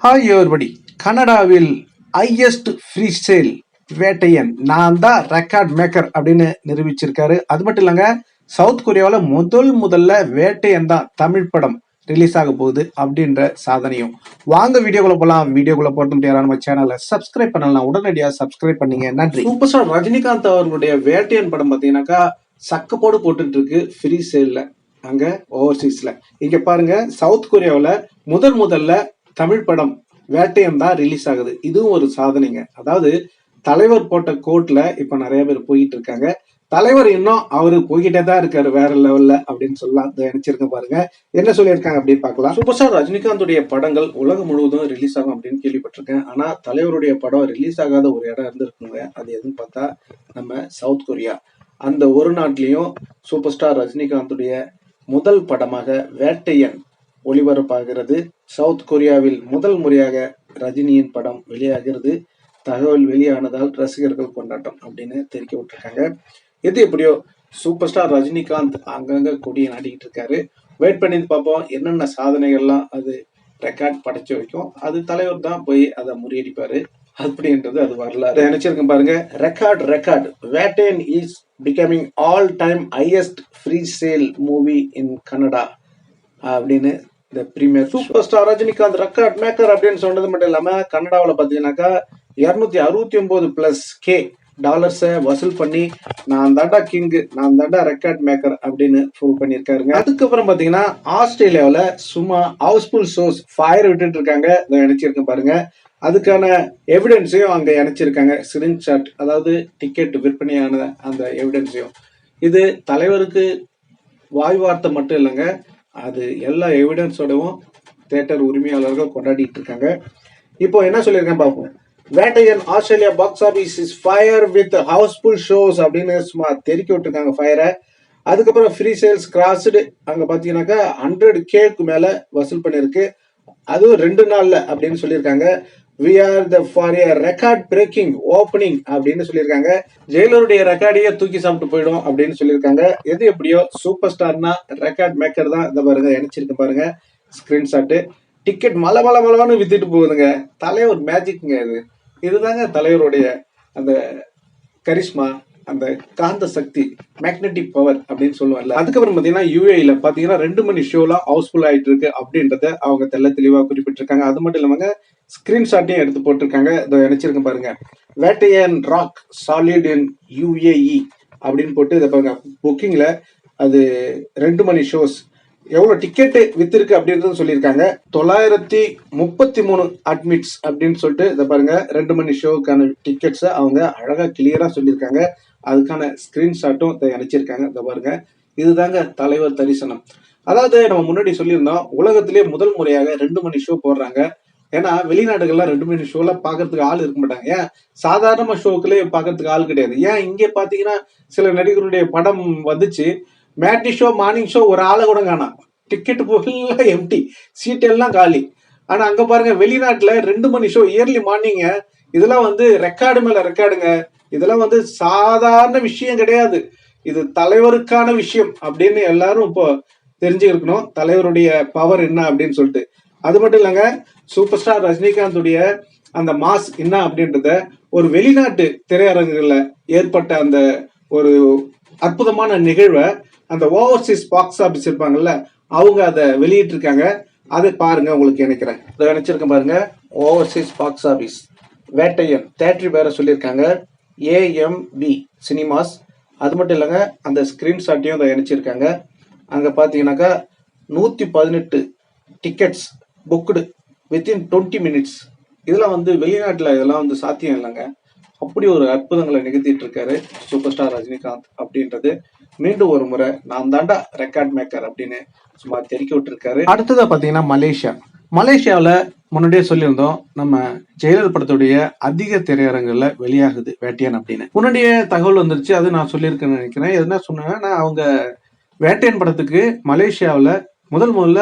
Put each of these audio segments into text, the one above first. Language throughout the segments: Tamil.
ஹாய் எவர்படி கனடாவில் ஹையஸ்ட் ஃப்ரீ சேல் வேட்டையன் நான் தான் ரெக்கார்ட் மேக்கர் அப்படின்னு நிரூபிச்சிருக்காரு. அது மட்டும் இல்லைங்க சவுத் கொரியாவில் முதல் முதல்ல வேட்டையன் தான் தமிழ் படம் ரிலீஸ் ஆக போகுது அப்படின்ற சாதனையும். வாங்க வீடியோக்குள்ள போகலாம் வீடியோக்குள்ள போகிறது முடியாது நம்ம சேனலை சப்ஸ்கிரைப் பண்ணலாம். உடனடியாக சப்ஸ்கிரைப் பண்ணீங்க. நன்றி. சூப்பர் ஸ்டார் ரஜினிகாந்த் அவர்களுடைய வேட்டையன் படம் பார்த்தீங்கன்னாக்கா சக்கப்போடு போட்டுட்டு இருக்கு ஃப்ரீ சேலில் அங்கே ஓவர்சீஸில் இங்கே பாருங்க சவுத் கொரியாவில் முதல் முதல்ல தமிழ் படம் வேட்டையன் தான் ரிலீஸ் ஆகுது. இதுவும் ஒரு சாதனைங்க. அதாவது தலைவர் போட்ட கோட்ல இப்ப நிறைய பேர் போயிட்டு இருக்காங்க. தலைவர் இன்னும் அவரு போய்கிட்டே தான் இருக்காரு வேற லெவல்ல அப்படின்னு சொல்லலாம். நினைச்சிருக்க பாருங்க. என்ன சொல்லியிருக்காங்க அப்படின்னு பார்க்கலாம். சூப்பர் ஸ்டார் ரஜினிகாந்துடைய படங்கள் உலகம் முழுவதும் ரிலீஸ் ஆகும் அப்படின்னு கேள்விப்பட்டிருக்கேன். ஆனா தலைவருடைய படம் ரிலீஸ் ஆகாத ஒரு இடம் இருந்திருக்குங்க. அது எதுன்னு பார்த்தா நம்ம சவுத் கொரியா. அந்த ஒரு நாட்டிலையும் சூப்பர் ஸ்டார் ரஜினிகாந்துடைய முதல் படமாக வேட்டையன் ஒளிபரப்பாகிறது. சவுத் கொரியாவில் முதல் முறையாக ரஜினியின் படம் வெளியாகிறது. தகவல் வெளியானதால் ரசிகர்கள் கொண்டாட்டம் அப்படின்னு தெரிவிக்க விட்டுருக்காங்க எது எப்படியோ சூப்பர் ஸ்டார் ரஜினிகாந்த் அங்கங்க கொடியை நாட்டிக்கிட்டு இருக்காரு. வெயிட் பண்ணி பார்ப்போம். என்னென்ன சாதனைகள்லாம் அது ரெக்கார்ட் படைச்சு வைக்கும். அது தலைவர் தான் போய் அதை முறியடிப்பாரு. அப்படின்றது அது வரலாறு. நினைச்சிருக்கேன் பாருங்க. Record record Vettaiyan is becoming all time highest pre sale movie in Canada அப்படின்னு இந்த premiere super star Rajinikanth record maker அப்படின்னு சொன்னது மட்டும் இல்லாம கன்னடாவில் பார்த்தீங்கன்னாக்கா இரநூத்தி அறுபத்தி ஒன்பது பிளஸ் கே டாலர்ஸை வசூல் பண்ணி நான் தாண்டா கிங்கு நான் தாண்டா ரெக்கார்ட் மேக்கர் அப்படின்னு ப்ரூவ் பண்ணியிருக்காருங்க. அதுக்கப்புறம் பார்த்தீங்கன்னா ஆஸ்திரேலியாவில் சும்மா ஹவுஸ்ஃபுல் ஷோஸ் ஃபயர் விட்டுட்டு இருக்காங்க. இதை நினைச்சிருக்கேன் பாருங்க. அதுக்கான எவிடன்ஸையும் அங்கே இணைச்சிருக்காங்க. ஸ்கிரீன்ஷாட் அதாவது டிக்கெட் விற்பனையான அந்த எவிடன்ஸையும் இது தலைவருக்கு வாய் வார்த்தை மட்டும் இல்லைங்க. அது எல்லா எவிடன்ஸோடவும் தேட்டர் உரிமையாளர்கள் கொண்டாடிட்டு இருக்காங்க இப்போ என்ன சொல்லியிருக்கேன் பார்ப்போம். Vettaiyan Australia box office is fire with housefull shows அப்படின்னு சும்மா தெருக்கி விட்டுருக்காங்க ஃபயரை அதுக்கப்புறம் ஃப்ரீ சேல்ஸ் கிராஸ்டு அங்கே பார்த்தீங்கன்னாக்கா ஹண்ட்ரட் கேக்கு மேலே வசூல் பண்ணியிருக்கு. அதுவும் ரெண்டு நாளில் அப்படின்னு சொல்லியிருக்காங்க. We are the for a record breaking opening அப்படின்னு சொல்லியிருக்காங்க. ஜெயிலருடைய ரெக்கார்டையே தூக்கி சாப்பிட்டு போயிடும் அப்படின்னு சொல்லியிருக்காங்க. எது எப்படியோ சூப்பர் ஸ்டார்னா ரெக்கார்ட் மேக்கர் தான் இந்த பாருங்க இணைச்சிருக்கு பாருங்க ஸ்கிரீன்ஷாட்டு டிக்கெட் மலை மலை மலவான்னு வித்துட்டு போகுதுங்க. தலைவர் மேஜிக்ங்க இது. இதுதாங்க தலைவருடைய அந்த கரிஷ்மா அந்த காந்த சக்தி மேக்னெட்டிக் பவர் அப்படின்னு சொல்லுவாங்கல்ல அதுக்கப்புறம் பார்த்தீங்கன்னா யூஏல பார்த்தீங்கன்னா ரெண்டு மணி ஷோலாம் ஹவுஸ்ஃபுல் ஆயிட்டு இருக்கு அப்படின்றத அவங்க தெள்ள தெளிவாக குறிப்பிட்டிருக்காங்க. அது மட்டும் இல்லாமல் ஸ்கிரீன்ஷாட்டையும் எடுத்து போட்டிருக்காங்க. இதை நினைச்சிருக்கேன் பாருங்க. Vettaiyan rock solid in UAE அப்படின்னு போட்டு இதை பாருங்க. புக்கிங்ல அது ரெண்டு மணி ஷோஸ் எவ்வளவு டிக்கெட் வித்திருக்கு அப்படின்றது சொல்லியிருக்காங்க. தொள்ளாயிரத்தி முப்பத்தி மூணு அட்மிட்ஸ் அப்படின்னு சொல்லிட்டு இதை பாருங்க. ரெண்டு மணி ஷோவுக்கான டிக்கெட்ஸை அவங்க அழகா கிளியரா சொல்லியிருக்காங்க. அதுக்கான ஸ்கிரீன்ஷாட்டும் இதை இணைச்சிருக்காங்க. இதை பாருங்க. இதுதாங்க தலைவர் தரிசனம். அதாவது நம்ம முன்னாடி சொல்லியிருந்தோம் உலகத்திலே முதல் முறையாக ரெண்டு மணி ஷோ போடுறாங்க. ஏன்னா வெளிநாடுகள்லாம் ரெண்டு மணி ஷோல பாக்குறதுக்கு ஆள் இருக்க மாட்டாங்க. ஏன்? சாதாரண ஷோக்குள்ளே பாக்குறதுக்கு ஆள் கிடையாது. ஏன்? இங்கே பாத்தீங்கன்னா சில நடிகருடைய படம் வந்துச்சு. மேட்னி ஷோ மார்னிங் ஷோ ஒரு ஆளை கூட காணாம் டிக்கெட் ஃபுல்லாக எம்டி சீட் எல்லாம் காலி. ஆனா அங்க பாருங்க வெளிநாட்டுல ரெண்டு மணி ஷோ இயர்லி மார்னிங்க இதெல்லாம் வந்து ரெக்கார்டு மேல ரெக்கார்டுங்க இதெல்லாம் வந்து சாதாரண விஷயம் கிடையாது. இது தலைவருக்கான விஷயம் அப்படின்னு எல்லாரும் இப்போ தெரிஞ்சுக்கணும் தலைவருடைய பவர் என்ன அப்படின்னு சொல்லிட்டு. அது மட்டும் இல்லைங்க சூப்பர் ஸ்டார் ரஜினிகாந்துடைய அந்த மாஸ் என்ன அப்படின்றத ஒரு வெளிநாட்டு திரையரங்குகளில் ஏற்பட்ட அந்த ஒரு அற்புதமான நிகழ்வை அந்த ஓவர்சீஸ் பாக்ஸ் ஆஃபீஸ் இருப்பாங்கல்ல அவங்க அதை வெளியிட்டிருக்காங்க. அதை பாருங்க உங்களுக்கு நினைக்கிறேன். இதை நினைச்சிருக்கேன் பாருங்க. ஓவர்சீஸ் பாக்ஸ் ஆபீஸ் வேட்டையன் தேட்டரி பேரை சொல்லியிருக்காங்க. ஏஎம்பி சினிமாஸ் அது மட்டும் இல்லைங்க அந்த ஸ்க்ரீன்ஷாட்டையும் அதை இணைச்சிருக்காங்க அங்கே பார்த்தீங்கன்னாக்கா நூற்றி பதினெட்டு tickets booked within twenty minutes இதெல்லாம் வந்து வெளிநாட்டில் இதெல்லாம் வந்து சாத்தியம் இல்லைங்க. அப்படி ஒரு அற்புதங்களை நிகழ்த்திட்டு இருக்காரு சூப்பர் ஸ்டார் ரஜினிகாந்த் அப்படின்றது. மீண்டும் ஒரு முறை நான் தாண்டா ரெக்கார்ட் மேக்கர் அப்படின்னு சும்மா தெரிவிக்க விட்டுருக்காரு. அடுத்ததாக பார்த்தீங்கன்னா மலேசியா. மலேசியாவில் முன்னாடியே சொல்லியிருந்தோம் நம்ம ஜெயலலிதா படத்துடைய அதிக திரையரங்குல வெளியாகுது வேட்டையன் அப்படின்னு. முன்னாடியே தகவல் வந்துருச்சு அது நான் சொல்லியிருக்கேன்னு நினைக்கிறேன். எதுனா சொன்னேன்னா அவங்க வேட்டையன் படத்துக்கு மலேசியாவில் முதல் முதல்ல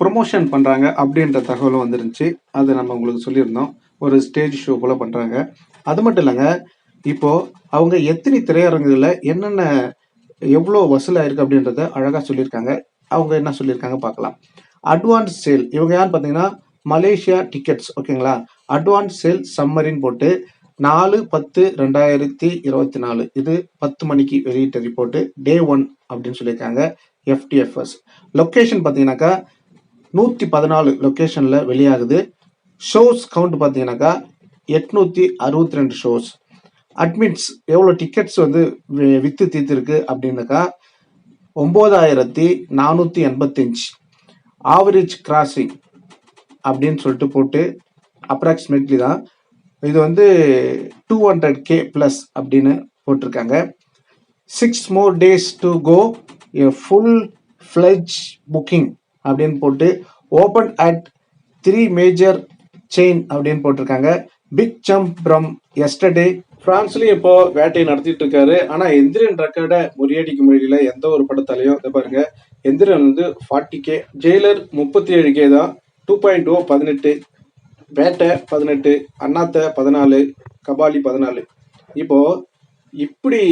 ப்ரொமோஷன் பண்ணுறாங்க அப்படின்ற தகவலும் வந்துருந்துச்சு. அதை நம்ம உங்களுக்கு சொல்லியிருந்தோம். ஒரு ஸ்டேஜ் ஷோ போல் பண்ணுறாங்க அது மட்டும் இல்லைங்க இப்போது அவங்க எத்தனை திரையரங்குகளில் என்னென்ன எவ்வளோ வசூலாயிருக்கு அப்படின்றத அழகாக சொல்லியிருக்காங்க. அவங்க என்ன சொல்லியிருக்காங்க பார்க்கலாம். அட்வான்ஸ் சேல் இவங்க யார் பார்த்தீங்கன்னா மலேசியா டிக்கெட்ஸ் ஓகேங்களா? அட்வான்ஸ் சேல் சம்மரின் போட்டு நாலு பத்து ரெண்டாயிரத்தி இருபத்தி நாலு. இது பத்து மணிக்கு வெளியிட்ட ரிப்போர்ட்டு டே ஒன் அப்படின்னு சொல்லியிருக்காங்க எஃப்டிஎஃப்எஸ் லொக்கேஷன் பார்த்தீங்கன்னாக்கா நூற்றி பதினாலு லொக்கேஷனில் வெளியாகுது. ஷோஸ் கவுண்ட் பார்த்தீங்கன்னாக்கா எட்நூற்றி அறுபத்தி ரெண்டு ஷோஸ் அட்மிட்ஸ் எவ்வளோ டிக்கெட்ஸ் வந்து வி- வித்து தீர்த்திருக்கு அப்படின்னாக்கா ஒம்பதாயிரத்தி நானூற்றி எண்பத்தஞ்சு. ஆவரேஜ் கிராசிங் அப்படின்னு சொல்லிட்டு போட்டு அப்ராக்சிமேட்லி தான். இது வந்து டூ ஹண்ட்ரட் கே ப்ளஸ் அப்படின்னு போட்டிருக்காங்க. Six more days to go a full fledged booking அப்படின்னு போட்டு open at three major chain அப்படின்னு போட்டிருக்காங்க. பிக் ஜம்ப் ஃப்ரம் எஸ்டர்டே பிரான்ஸ்லயும் இப்போ வேட்டையை நடத்திட்டு இருக்காரு. ஆனா எந்திரன் ரெக்கார்டை முறியடிக்க முடியல எந்த ஒரு படத்தாலையும் இதை பாருங்க. எந்திரன் வந்து ஃபார்ட்டி கே ஜெயிலர் முப்பத்தி ஏழு கே தான். டூ பாயிண்ட் ஓ பதினெட்டு. வேட்டை பதினெட்டு. அண்ணாத்த பதினாலு. கபாலி பதினாலு. இப்போ இப்படி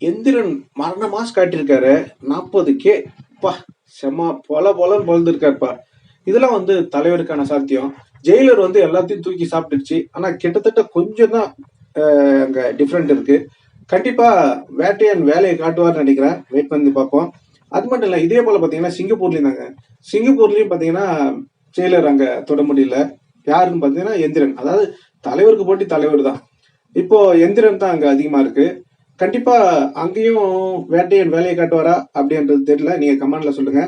எந்திரன் மரண மாஸ் காட்டியிருக்காரு. நாற்பது கே பா செம்ம பொல பொலன்னு பொழுதுருக்காருப்பா இதெல்லாம் வந்து தலைவருக்கான சாத்தியம். ஜெயிலர் வந்து எல்லாத்தையும் தூக்கி சாப்பிட்டுருச்சு. ஆனா கிட்டத்தட்ட கொஞ்சம் தான் அங்க டிஃப்ரெண்ட் இருக்கு. கண்டிப்பா வேட்டையன் வேலையை காட்டுவார்னு நினைக்கிறேன். வெயிட் பண்ணி பார்ப்போம். அது மட்டும் இல்லை இதே போல பார்த்தீங்கன்னா சிங்கப்பூர்லயும் தாங்க. சிங்கப்பூர்லயும் பார்த்தீங்கன்னா ஜெயிலர் அங்க தொட முடியல. யாருன்னு பார்த்தீங்கன்னா எந்திரன். அதாவது தலைவருக்கு போட்டி தலைவர் தான் இப்போ எந்திரன் தான் அங்க அதிகமா இருக்கு. கண்டிப்பா அங்கேயும் வேட்டையன் வேலையை காட்டுவாரா அப்படின்றது தெரியல. நீங்க கமெண்ட்ல சொல்லுங்க.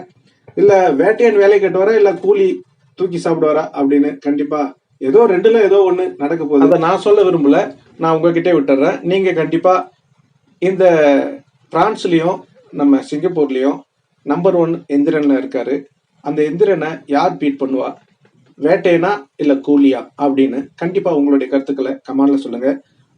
இல்ல வேட்டையன் வேலையை காட்டுவாரா? இல்ல கூலி தூக்கி சாப்பிடுவாரா அப்படின்னு கண்டிப்பா ஏதோ ரெண்டுல ஏதோ ஒண்ணு நடக்க போகுது. அதை நான் சொல்ல விரும்பல. நான் உங்ககிட்டே விட்டுறேன். நீங்க கண்டிப்பா இந்த பிரான்ஸ்லயும் நம்ம சிங்கப்பூர்லயும் நம்பர் ஒன் எந்திரன்ல இருக்காரு. அந்த எந்திரனை யார் பீட் பண்ணுவா? வேட்டையனா இல்ல கூலியா அப்படின்னு கண்டிப்பா உங்களுடைய கருத்துக்களை கமெண்ட்ல சொல்லுங்க.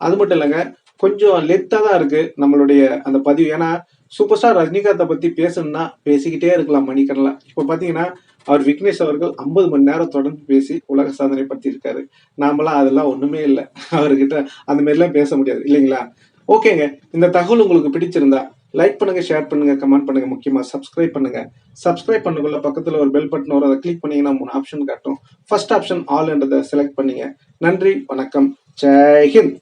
அது மட்டும் இல்லைங்க கொஞ்சம் லெத்தா தான் இருக்கு நம்மளுடைய அந்த பதிவு. ஏன்னா சூப்பர் ஸ்டார் ரஜினிகாந்தை பத்தி பேசணும்னா பேசிக்கிட்டே இருக்கலாம் மணிக்கணலாம் இப்போ பாத்தீங்கன்னா அவர் விக்னேஷ் அவர்கள் ஐம்பது மணி நேரம் தொடர்ந்து பேசி உலக சாதனை பத்தி இருக்காரு நாமெல்லாம் அதெல்லாம் ஒண்ணுமே இல்லை. அவர்கிட்ட அந்த மாதிரிலாம் பேச முடியாது. இல்லைங்களா? ஓகேங்க. இந்த தகவல் உங்களுக்கு பிடிச்சிருந்தா லைக் பண்ணுங்க ஷேர் பண்ணுங்க கமெண்ட் பண்ணுங்க. முக்கியமா சப்ஸ்கிரைப் பண்ணுங்க. சப்ஸ்கிரைப் பண்ணக்குள்ள பக்கத்துல ஒரு பெல் பட்டன் வரும். அதை கிளிக் பண்ணீங்கன்னா மூணு ஆப்ஷன் காட்டும். ஃபர்ஸ்ட் ஆப்ஷன் ஆல்ன்றதை செலக்ட் பண்ணீங்க. நன்றி வணக்கம். ஜெய் ஹிந்த்.